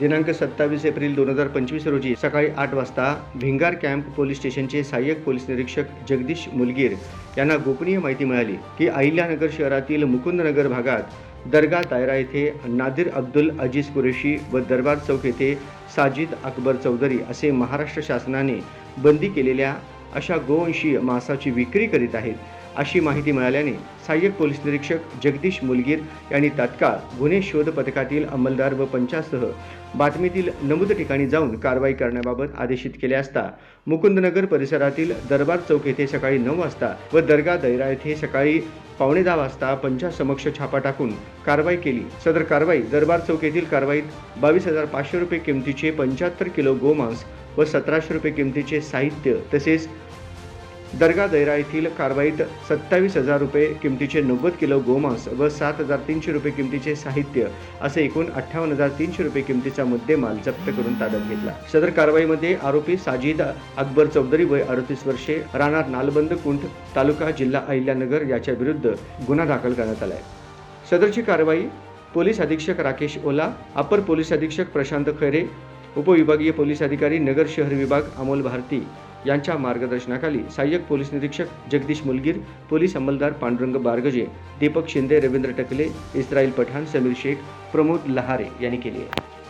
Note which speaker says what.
Speaker 1: दिनांक सत्तावीस एप्रिल दोन हजार पंचवीस रोजी सकाळी आठ वाजता भिंगार कॅम्प पोलीस स्टेशनचे सहाय्यक पोलीस निरीक्षक जगदीश मुलगीर यांना गोपनीय माहिती मिळाली की अहिल्यानगर शहरातील मुकुंदनगर भागात दर्गा दायरा येथे नादिर अब्दुल अजीज कुरेशी व दरबार चौक येथे साजिद अकबर चौधरी असे महाराष्ट्र शासनाने बंदी केलेल्या अशा गोवंशीय मांसाची विक्री करीत आहेत. अशी माहिती मिळाल्याने सहाय्यक पोलीस निरीक्षक जगदीश मुलगीर यांनी तात्काळ गुन्हे शोध पथकातील अंमलदार व पंचासह बातमीतील नमूद ठिकाणी जाऊन कारवाई करण्याबाबत आदेशित केले असता मुकुंदनगर परिसरातील दरबार चौक येथे सकाळी नऊ वाजता व दर्गा दैरा येथे सकाळी पावणे दहा वाजता पंचासमक्ष छापा टाकून कारवाई केली. सदर कारवाई दरबार चौक येथील कारवाईत बावीस हजार पाचशे रुपये किमतीचे पंच्याहत्तर किलो गोमांस व सतराशे रुपये किमतीचे साहित्य तसेच दर्गा दैरा येथील कारवाईत सत्तावीस हजार रुपये किमतीचे नव्वद किलो गोमांस व सात हजार तीनशे रुपये किमतीचे साहित्य असे एकूण अठ्ठावन्न हजार तीनशे रुपये किमतीचा मुद्देमाल जप्त करून ताब्यात घेतला. सदर कारवाईमध्ये आरोपी साजिद अकबर चौधरी वय अडतीस वर्षे राहणार नालबंद कुंठ तालुका जिल्हा अहिल्यानगर याच्या विरुद्ध गुन्हा दाखल करण्यात आला आहे सदरची कारवाई पोलीस अधीक्षक राकेश ओला अपर पोलीस अधीक्षक प्रशांत खैरे उपविभागीय पोलीस अधिकारी नगर शहर विभाग अमोल भारती यांच्या मार्गदर्शनाखाली सहाय्यक पोलीस निरीक्षक जगदीश मुलगीर पोलीस अंमलदार पांडुरंग बारगजे दीपक शिंदे रवींद्र टकले इस्राईल पठाण समीर शेख प्रमोद लहारे यांनी केली आहे.